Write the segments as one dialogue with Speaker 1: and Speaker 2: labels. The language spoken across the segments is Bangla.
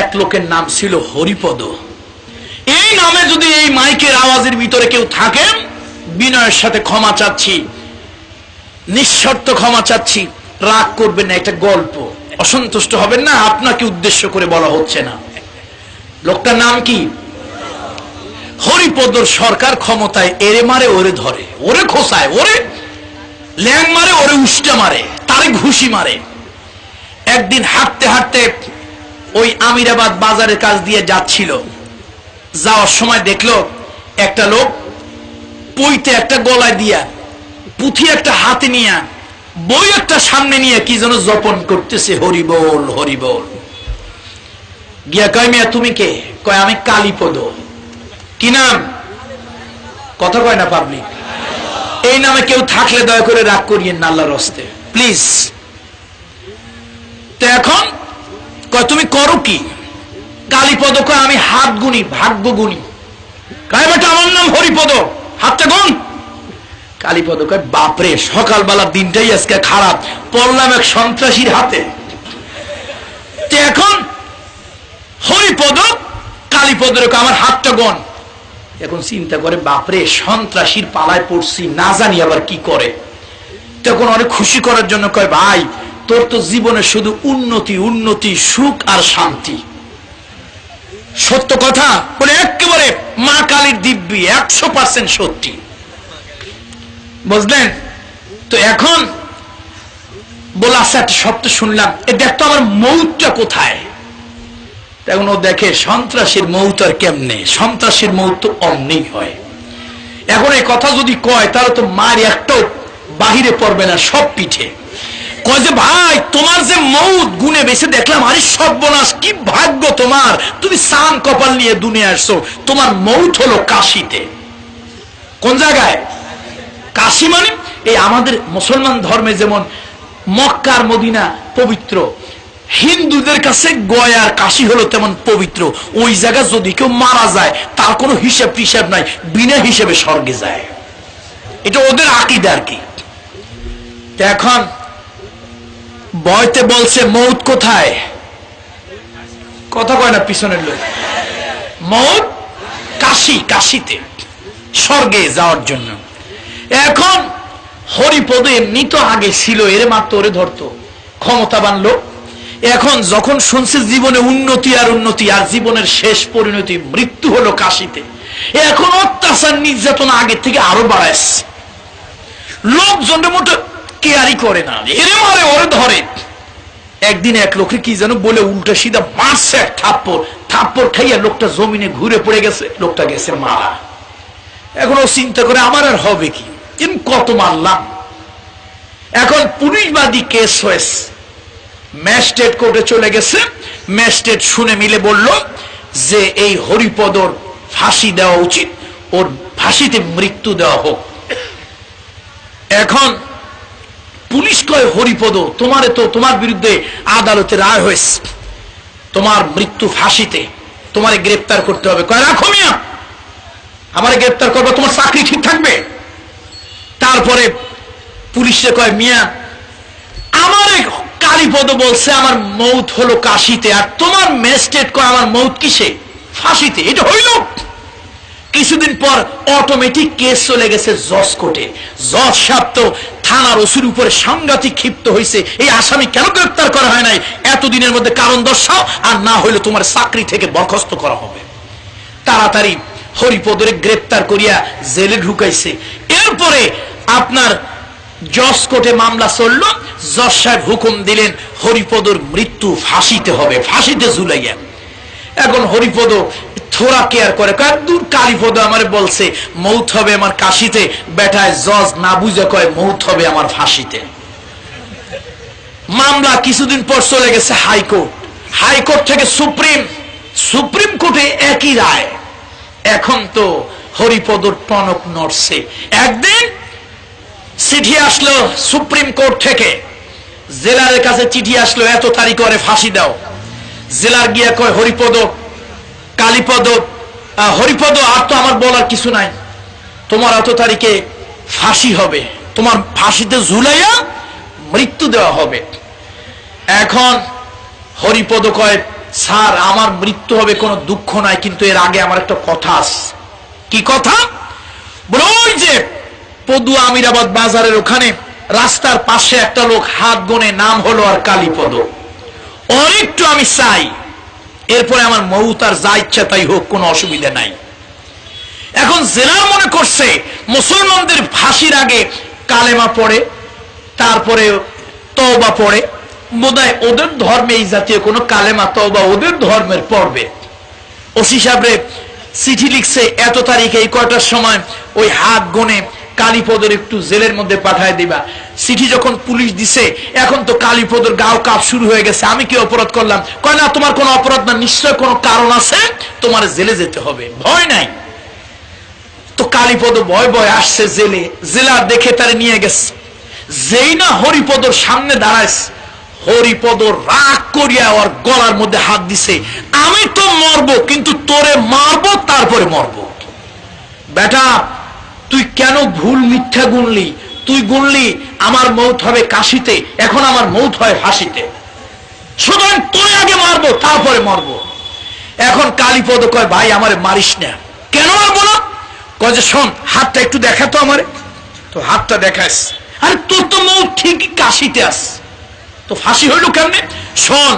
Speaker 1: এক লোকের নাম ছিল হরিপদ। এই নামে যদি এই মাইকের আওয়াজের ভিতরে কেউ থাকেন, বিনয়ের সাথে ক্ষমা চাচ্ছি, নিঃশর্ত ক্ষমা চাচ্ছি, রাগ করবেন না একটা গল্প। অসন্তুষ্ট হবেন না, আপনাকে উদ্দেশ্য করে বলা হচ্ছে না। লোকটার নাম কি? হরিপদর সরকার ক্ষমতায় এরে মারে, ওরে ধরে। ওরে খোসায়, ওরে ল্যাং মারে, ওরে উষ্টা মারে, তারে ঘুষি মারে। একদিন হাঁটতে হাঁটতে ওই আমিরাবাদ বাজারের কাছ দিয়ে যাচ্ছিল। যাওয়ার সময় দেখল একটা লোক পইতে একটা গলায় দিয়া, পুঁথি একটা হাতে নিয়ে, বই একটা সামনে নিয়ে কি যেন জপন করতেছে হরিবল হরিবল গিয়া কয়, মিয়া, তুমি কে? কয়, আমি কালীপদ। কি নাম? কথা কয় না পাবলিক এই নামে কেউ থাকলে দয়া করে রাগ করিয়েন না, আল্লাহর হস্তে, প্লিজ। তো এখন কয়, তুমি করো কি? কালীপদ কয়, আমি হাত গুনি, ভাগ্য গুনি। কয়, বেটা, আমার নাম হরিপদ। হাতটা গুন। কালীপদ কয়, বাপরে, সকালবেলা দিনটাই আজকে খারাপ। পড়লাম এক সন্ত্রাসীর হাতে। এখন হরিপদ কালীপদের আমার হাতটা গন। এখন চিন্তা করে, বাপরে, সন্ত্রাসীর পালায় পড়ছি, না জানি আবার কি করে? তখন অনেক খুশি করার জন্য কয়, ভাই তোর তো জীবনে শুধু উন্নতি উন্নতি, সুখ আর শান্তি। সত্য কথা? বলে একেবারে মা কালীর দিব্যি, একশো পার্সেন্ট সত্যি। বুঝলেন? তো এখন বলে আচ্ছা একটা শব্দ শুনলাম। এ দেখতো আমার মৌতটা কোথায়? এখন ও দেখে, সন্ত্রাসীর মৌত আর কেমনে? সন্ত্রাসীর মৌত তো অমনি হয়। এখন এই কথা যদি কয়, তাহলে তো মার একটাও বাহিরে পড়বে না, সব পিঠে। কয় যে, ভাই, তোমার যে মৌত গুনে বেছে দেখলাম, আরে সর্বনাশ, কি ভাগ্য তোমার? তুমি সান কপাল নিয়ে দুনিয়া আসছো, তোমার মৌত হলো কাশিতে। কোন জায়গায়? কাশি মানে? এই আমাদের মুসলমান ধর্মে যেমন মক্কার মদিনা পবিত্র, হিন্দুদের কাছে গয়ার কাশি হলো তেমন পবিত্র। ওই জায়গা যদি কেউ মারা যায়, তার কোনো হিসাব টিসাব নাই, বিনা হিসেবে স্বর্গে যায়। এটা ওদের আকিদা আর কি। এখন বয়তে বলছে, মৌত কোথায়? কথা কয় না পিছনের লোক। মৌত কাশি, কাশিতে, স্বর্গে যাওয়ার জন্য। এখন হরিপদ এমনি তো আগে ছিল, এর মাত্র ওরে ধরতো, ক্ষমতাবান লোক। এখন যখন শুনছে জীবনে উন্নতি আর উন্নতি, আর জীবনের শেষ পরিণতি, মৃত্যু হলো কাশিতে, এখন অত্যাচার নির্যাতন আগের থেকে আরও বাড়াইছে। লোকজনের মতো কেয়ারি করে না। এরে মারে ওরে ধরে। একদিন এক লোকে কি যেন বলে, উল্টা সিধা মারছে এক থাপ্পর থাপ্পর খাইয়া লোকটা জমিনে ঘুরে পড়ে গেছে, লোকটা গেছে মারা। এখন ও চিন্তা করে, আমার আর হবে কি? কত মারলাম? এখন পুলিশবাদী কেস হয়েছে। ম্যাজিস্ট্রেট কোর্টে চলে গেছে। ম্যাজিস্ট্রেট শুনে মিলে বলল যে, এই হরিপদর ফাঁসি দেওয়া উচিত। ওর ফাঁসিতে মৃত্যু দেওয়া হোক। এখন পুলিশ কয়, হরিপদ, তোমারে তো তোমার বিরুদ্ধে আদালতে রায় হয়েছে। তোমার মৃত্যু ফাঁসিতে তোমারে গ্রেপ্তার করতে হবে। কয়, রাখো মিয়া, আমারে গ্রেপ্তার করব, তোমার চাকরি ঠিক থাকবে। তারপরে পুলিশে কয়, মিয়া, আমার কালীপদ বলছে, আমার মৌত হলো কাশিতে, আর তোমার ম্যাজিস্ট্রেট কয়, আমার মৌত কিসে? ফাঁসিতে। এটা হইল। কিছুদিন পর অটোমেটিক কেস চলে গেছে জজ কোর্টে। জজ সাহেব তো থানার ওসির উপরে সাংঘাতিক ক্ষিপ্ত হয়েছে এই আসামি কেন গ্রেপ্তার করা হয় নাই? এতদিনের মধ্যে কারণ দর্শাও, আর না হইলে তোমার চাকরি থেকে বরখাস্ত করা হবে। তাড়াতাড়ি হরিপদরে গ্রেপ্তার করিয়া জেলে ঢুকাইছে। এরপরে আপনার জজ কোর্টে মামলা চলল। জজ সাহেব হুকুম দিলেন, হরিপদর মৃত্যু ফাঁসিতে হবে, ফাঁসিতে ঝুলাইয়া। এখন হরিপদ থোড়া কেয়ার করে। কয় দূর কালীপদ আমার বলছে, মৌত হবে আমার কাশিতে। বেটায় জজ না বুঝে কয়, মৌত হবে আমার ফাঁসিতে। মামলা কিছুদিন পর চলে গেছে হাইকোর্ট। হাইকোর্ট থেকে সুপ্রিম সুপ্রিম কোর্টে একই রায়। এখন তো হরিপদর টনক নড়ছে। একদিন চিঠি আসলো সুপ্রিম কোর্ট থেকে। জেলারের কাছে চিঠি আসলো, এত তারিখ করে ফাঁসি দাও। জেলার গিয়া কয়, হরিপদ কালীপদ হরিপদ, আর তো আমার বলার কিছু নাই। তোমার এত তারিখে ফাঁসি হবে। তোমার ফাঁসিতে ঝুলাইয়া মৃত্যু দেওয়া হবে। এখন হরিপদ কয়, স্যার, আমার মৃত্যু হবে, কোনো দুঃখ নাই, কিন্তু এর আগে আমার একটা কথা আছে। কি কথা? ওই যে পদুয়া আমিরাবাদ বাজারের ওখানে রাস্তার পাশে একটা লোক হাত গনে নাম হলো আর কালীপদ। একটু আমি চাই। এরপরে আমার মৌত আর যা ইচ্ছা তাই হোক, কোনো অসুবিধা নাই। এখন জেলার মনে করছে, মুসলমানদের ফাঁসির আগে কালেমা পড়ে, তারপরে তওবা পড়ে। বোধহয় ওদের ধর্মে এই জাতীয় কোনো কালেমা তওবা ওদের ধর্মের পড়বে। ওসি সাহেবরে চিঠি লিখছে, এত তারিখে এই কয়টার সময় ওই হাত গনে কালীপদের একটু জেলের মধ্যে পাঠায় দিবা। চিঠি যখন পুলিশ দিছে, এখন তো কালীপদর গাও কাপ শুরু হয়ে গেছে। আমি কি অপরাধ করলাম? কয় না, তোমার কোনো অপরাধ না, নিশ্চয় কোনো কারণ আছে? তোমার জেলে যেতে হবে। ভয় নাই। তো কালীপদ ভয় ভয় আসছে জেলে। জেলা দেখে তারে নিয়ে গেছে। যেই না হরিপদর সামনে দাঁড়াইছে, হরিপদ রাগ করিয়া ওর গলার মধ্যে হাত দিছে। আমি তো মরবো, কিন্তু তোরে মারবো, তারপরে মরবো। বেটা তুই কেন ভুল মিথ্যা গুনলি? তুই গুনলি, আমার মৌত হবে কাশিতে, এখন আমার মৌত হয় হাসিতে। সুতরাং তোরে আগে মারবো, তারপরে মরবো। এখন কালীপদ কয়, ভাই, আমারে মারিস না। কেন মারবো না? কয় যে, শোন, হাতটা একটু দেখা তো আমারে। তো হাতটা দেখাস আরে, তোর তো মৌ ঠিকই কাশিতে আস তো ফাঁসি হইল কেমনে? শোন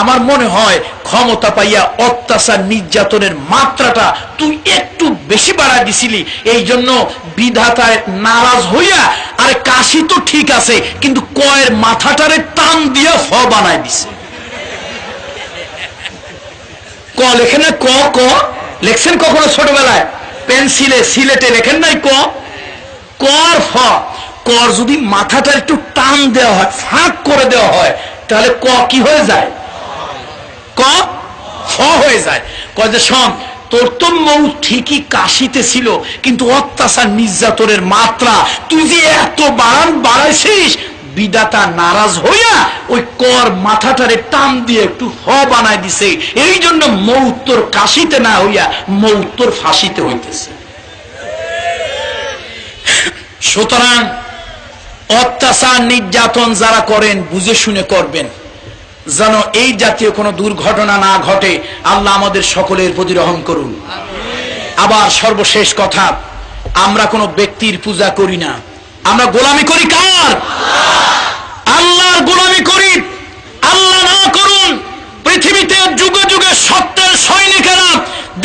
Speaker 1: আমার মনে হয় ক্ষমতা পাইয়া অত্যাচার নির্যাতনের মাত্রাটা তুই একটু বেশি বাড়া দিছিলি। এই জন্য বিধাতায় নারাজ হইয়া, আরে কাশি তো ঠিক আছে, কিন্তু কয়ের মাথাটারে টান দিয়া ফ বানায় দিছে। ক লেখেন না ক ক। লেখছেন কখনো ছোটবেলায়? পেন্সিলে, সিলেটে লেখেন নাই ক? কর ফ। কর যদি মাথাটা একটু টান দেওয়া হয়, ফাঁক করে দেওয়া হয়, তাহলে ক কি হয়ে যায়? হয়ে যায়। শোন, তোর তো মৌ ঠিকই কাশিতে ছিল, কিন্তু অত্যাচার, নির্যাতনের মাত্রা, তুই যে এত বাড়ান, বাড়াইছিস বিদাতা নারাজ হইয়া ওই কর মাথাটারে টান দিয়ে একটু ফ বানায় দিছে। এই জন্য মৌত্তর কাশিতে না হইয়া মৌত্তর ফাঁসিতে হইতেছে। সুতরাং অত্যাচার, নির্যাতন যারা করেন, বুঝে শুনে করবেন। যেন এই জাতীয় কোনো দুর্ঘটনা না ঘটে, আল্লাহ আমাদের সকলের প্রতি রহম করুন। আবার সর্বশেষ কথা, আমরা কোনো ব্যক্তির পূজা করি না। আমরা গোলামি করি কার? আল্লাহর গোলামি করি। আল্লাহ না করুন, পৃথিবীতে যুগে যুগে সত্যের সৈনিকেরা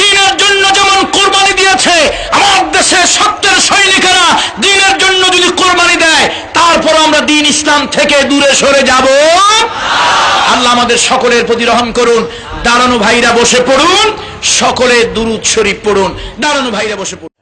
Speaker 1: দিনের জন্য যেমন কোরবানি দিয়েছে আমার দেশের সত্যের সৈনিকেরা দিনের জন্য যদি কোরবানি দেয় তারপর আমরা দিন ইসলাম থেকে দূরে সরে যাব। আল্লাহ আমাদের সকলের প্রতি রহম করুন। দাঁড়ানো ভাইরা বসে পড়ুন। সকলে দুরুৎ শরীফ পড়ুন। দাঁড়ানো ভাইরা বসে পড়ুন।